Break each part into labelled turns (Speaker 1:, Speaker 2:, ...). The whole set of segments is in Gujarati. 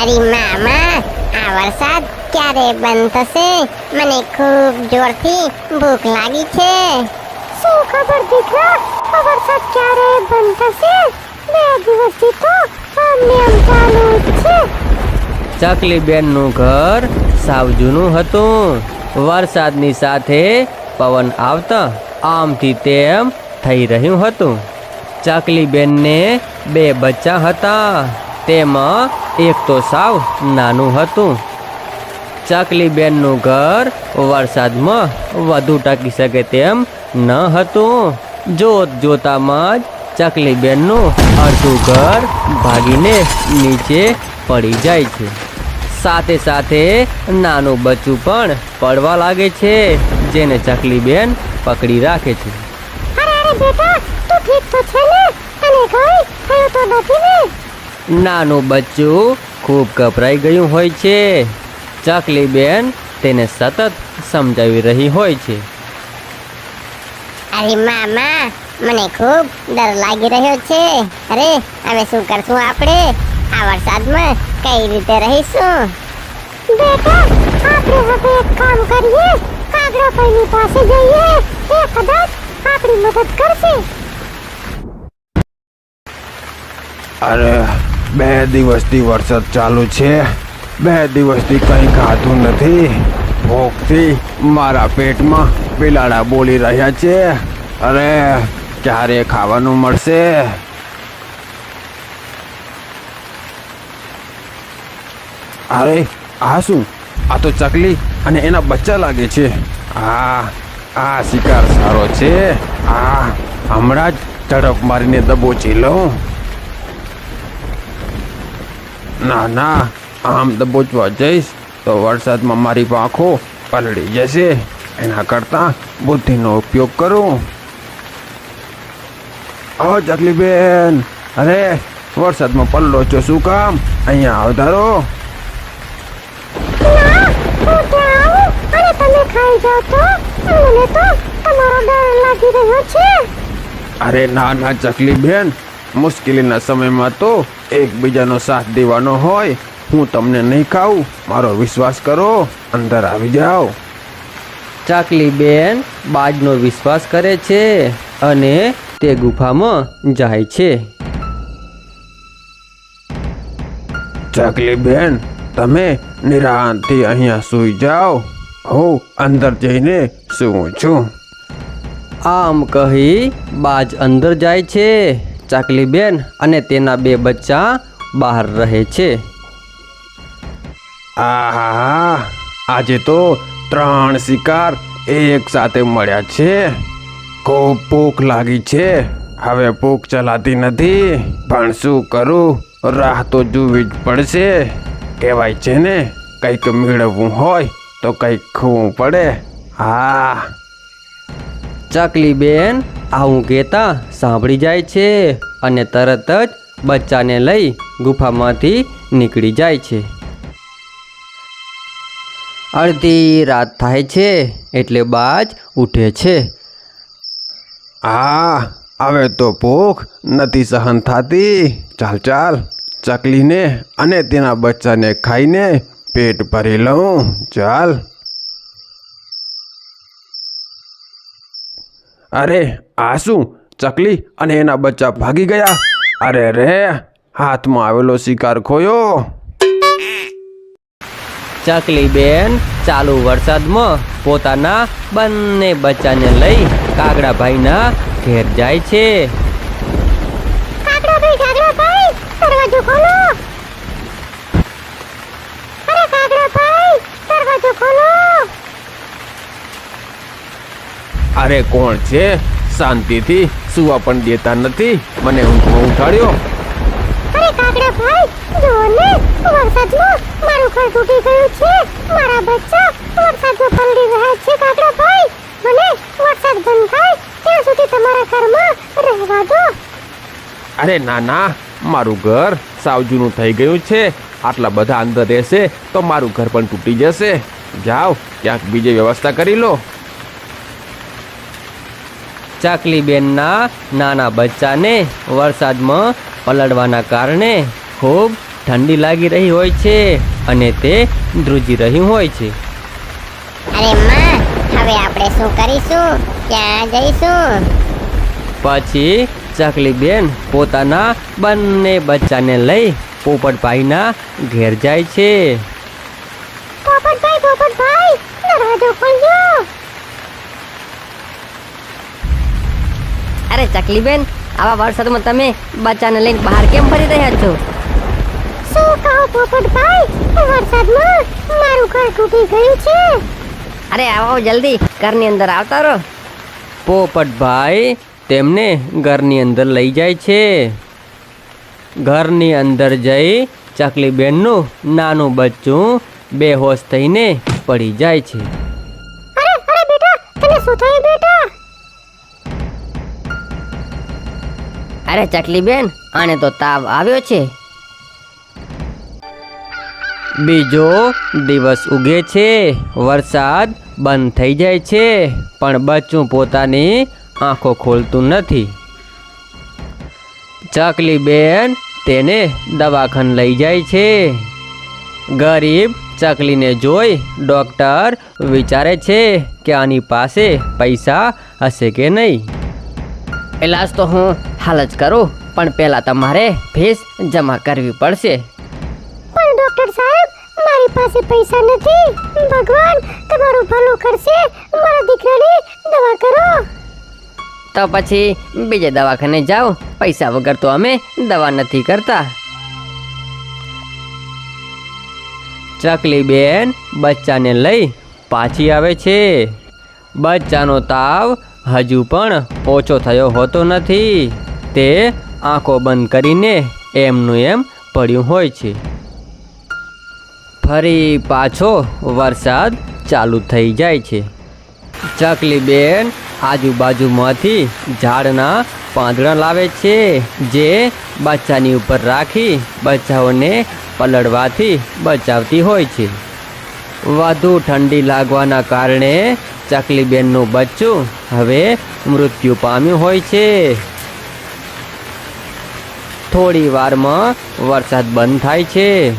Speaker 1: અરે મામા આ વરસાદ ક્યારે બંધ થશે? મને ખૂબ જોરથી ભૂખ લાગી છે. શું ખબર દીકરા? આ વરસાદ ક્યારે બંધ થશે? બે દિવસથી તો આમને આમ ચાલુ જ છે.
Speaker 2: ચકલી બેનનું ઘર સાવ જૂનું હતું. વરસાદની સાથે પવન આવતા આમથી તેમ થઈ રહ્યું હતું. ચકલી બેનને બે બચ્ચા હતા. તેમાં એક તો સાવ નાનું હતું. ચકલી બેનનું ઘર વરસાદમાં વધુ ટકી શકે તેમ ન હતું. જોત જોતામાં જ ચકલી બેનનું અડધું ઘર ભાગીને નીચે પડી જાય છે. સાથે સાથે નાનું બચ્ચું પણ પડવા લાગે છે, જેને ચકલી બેન પકડી રાખે છે.
Speaker 1: અરે અરે બેટા, તું ઠીક તો છે ને? અને થયું તો નથી ને?
Speaker 2: નાનું બચ્ચું ખૂબ ગભરાઈ ગયું હોય છે. ચકલી બેન તેને સતત સમજાવી રહી હોય છે.
Speaker 1: અરે મામા મને ખૂબ ડર લાગી રહ્યો છે. અરે હવે શું કરશું આપણે? આ વરસાદમાં કઈ રીતે રહીશું? બેટા આપણે હવે એક કામ કરીએ. કાગડા ભાઈની પાસે જઈએ. એ કદાચ આપણી મદદ કરશે.
Speaker 3: અરે બે દિવસથી વરસાદ ચાલુ છે. બે દિવસથી કંઈ ખાધું નથી. ભૂખથી મારા પેટમાં બિલાડા બોલી રહ્યા છે. અરે, ક્યારે ખાવાનું મળશે? અરે, આ શું? આ તો ચકલી અને એના બચ્ચા લાગે છે. આ આ શિકાર સારો છે. આ હમણાં જ ઝડપ મારીને દબોચી લઉં. ના ના આમ દબોચવા જઈશ તો વરસાદમાં મારી પાંખો પલળી જશે. એના કરતાં બુદ્ધિનો ઉપયોગ કરું. ઓ ચકલી બેન અરે વરસાદમાં પલ્લો છો શું કામ? અહીંયા
Speaker 1: આવું તો. તો છે.
Speaker 3: અરે ના ના ચકલી બેન મુશ્કેલીના સમયમાં તો એકબીજાનો સાથ દેવાનો હોય હું તમને નહીં ખાઉં. મારો વિશ્વાસ કરો અંદર આવી જાઓ.
Speaker 2: ચાકલી બેન બાજનો વિશ્વાસ કરે છે અને તે ગુફામાં જાય છે.
Speaker 3: ચકલી બેન તમે નિરાંતથી અહીંયા સૂઈ જાઓ. હું અંદર જઈને સૂવું છું.
Speaker 2: આમ કહી બાજ અંદર જાય છે. ચાકલી બેન અને તેના બે બચ્ચા બહાર રહે છે.
Speaker 3: આહા આજે તો ત્રણ શિકાર એક સાથે મળ્યા છે. ખૂબ ભૂખ લાગી છે. હવે ભૂખ ચલાતી નથી, પણ શું કરું? રાહ તો જોવી જ પડશે. કહેવાય છે ને, કંઈક મેળવવું હોય તો કંઈક ખૂવું પડે. હા
Speaker 2: ચકલી બેન, આવું કહેતા સાંભળી જાય છે અને તરત જ બચ્ચાને લઈ ગુફામાંથી નીકળી જાય છે. અડધી રાત થાય છે એટલે બાજ ઉઠે છે.
Speaker 3: હા હવે તો ભૂખ નથી સહન થતી. ચાલ ચાલ, ચકલીને અને તેના બચ્ચાને ખાઈને પેટ ભરી લઉં. ચાલ. અરે આ શું? ચકલી અને એના બચ્ચા ભાગી ગયા? અરે રે હાથમાં આવેલો શિકાર ખોયો.
Speaker 2: ચકલી બેન ચાલુ વરસાદમાં પોતાના બંને બચ્ચાને લઈ કાગડાભાઈના ઘેર જાય છે.
Speaker 1: કાગડા ભાઈ કાગડા ભાઈ દરવાજો ખોલો અરે કાગડા ભાઈ દરવાજો ખોલો
Speaker 3: અરે કોણ છે? શાંતિથી સુવા પણ દેતા નથી. મને ઊંઘમાં ઉઠાડ્યો.
Speaker 1: અરે કાગડા ભાઈ જોને વરસાદમાં મારું ઘર તૂટી ગયું છે. મારા બચ્ચા વરસાદમાં પલળી રહ્યા છે કાગડા ભાઈ. મને વરસાદ બંધ થાય ત્યાં સુધી તમારા ઘરમાં રહેવા દો.
Speaker 3: અરે ના ના મારું ઘર સાવ જૂનું થઈ ગયું છે. આટલા બધા અંદર રહેશે તો મારું ઘર પણ તૂટી જશે. જાઓ ક્યાંક બીજી વ્યવસ્થા કરી લો.
Speaker 2: ચાકલી બેનના નાના બચ્ચાને વરસાદમાં પલળવાના કારણે ખૂબ ઠંડી લાગી રહી હોય છે અને તે ધ્રુજી રહ્યું હોય છે.
Speaker 1: અરે માં હવે આપણે શું કરીશું? ક્યાં જઈશું?
Speaker 2: પછી ચકલી બેન પોતાના બંને બચ્ચાને લઈ પોપટભાઈના ઘેર જાય છે
Speaker 1: પોપટભાઈ પોપટભાઈ દરવાજો ખોલજો
Speaker 4: ચકલી બેન આવા વરસાદમાં તમે બચ્ચાને લઈને બહાર કેમ ફરી રહ્યા છો?
Speaker 1: શું કહો પોપટભાઈ? વરસાદમાં મારું ઘર તૂટી ગયું છે.
Speaker 4: અરે આવો આવો જલ્દી ઘરની અંદર આવતા રહો.
Speaker 2: પોપટભાઈ તેમને ઘરની અંદર લઈ જાય છે. ઘરની અંદર જઈ ચકલી બેનનું નાનું બચ્ચું બેહોશ થઈને પડી જાય છે.
Speaker 1: અરે અરે બેટા તને શું થયું બેટા?
Speaker 4: અરે ચકલી બેન આને તો તાવ આવ્યો છે.
Speaker 2: બીજો દિવસ ઉગે છે વરસાદ બંધ થઈ જાય છે પણ બચ્ચું પોતાની આંખો ખોલતું નથી. ચકલી બેન તેને દવાખાન લઈ જાય છે. ગરીબ ચકલીને જોઈ ડૉક્ટર વિચારે છે કે આની પાસે પૈસા હશે કે નહીં.
Speaker 4: ઇલાજ તો હું હાલ જ કરું પણ પહેલા તમારે ફીસ જમા કરવી પડશે.
Speaker 1: પણ ડોક્ટર સાહેબ મારી પાસે પૈસા નથી. ભગવાન તમારું ભલું કરશે. મારા દીકરાની દવા કરો.
Speaker 4: તો પછી બીજે દવાખાને જાઓ. પૈસા વગર તો અમે દવા નથી કરતા.
Speaker 2: ચકલી બેન બચ્ચાને લઈ પાછી આવે છે. બચ્ચાનો તાવ હજુ પણ ઓછો થયો હોતો નથી. તે આંખો બંધ કરીને એમનું એમ પડ્યું હોય છે. ફરી પાછો વરસાદ ચાલુ થઈ જાય છે. ચકલીબેન આજુબાજુમાંથી ઝાડના પાંદડા લાવે છે, જે બચ્ચાની ઉપર રાખી બચ્ચાઓને પલળવાથી બચાવતી હોય છે. વધુ ઠંડી લાગવાના કારણે ચકલીબેનનું બચ્ચું હવે મૃત્યુ પામ્યું હોય છે. થોડી વારમાં વરસાદ બંધ થાય છે.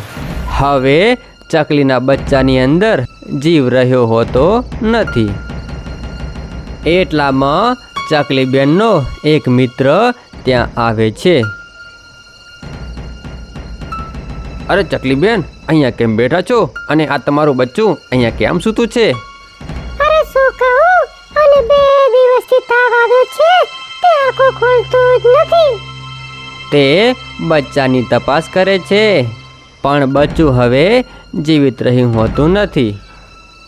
Speaker 2: હવે ચકલીના બચ્ચાની અંદર જીવ રહ્યો હોતો નથી. એટલામાં ચકલી બેનનો એક મિત્ર ત્યાં આવે છે. અરે ચકલી બેન અહીંયા કેમ બેઠા છો? અને આ તમારું બચ્ચું અહીંયા કેમ સૂતું છે?
Speaker 1: અરે શું કહું? અને બે દિવસથી તાવ આવ્યો છે, તે આંખો ખોલતું જ નથી.
Speaker 2: તે બચ્ચાની તપાસ કરે છે. પણ બચ્ચું હવે જીવિત રહ્યું હોતું નથી.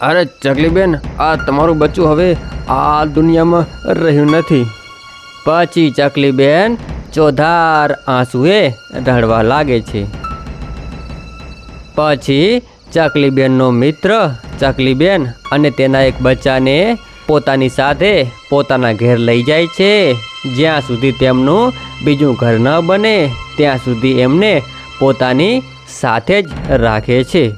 Speaker 2: અરે ચકલી બેન આ તમારું બચ્ચું હવે આ દુનિયામાં રહ્યું નથી. પછી ચકલી બેન ચોધાર આંસુએ રડવા લાગે છે. પછી ચકલી બેનનો મિત્ર ચકલીબેન અને તેના એક બચ્ચાને પોતાની સાથે પોતાના ઘેર લઈ જાય છે. જ્યાં સુધી તેમનું બીજું ઘર ન બને, ત્યાં સુધી એમને પોતાની સાથે જ રાખે છે.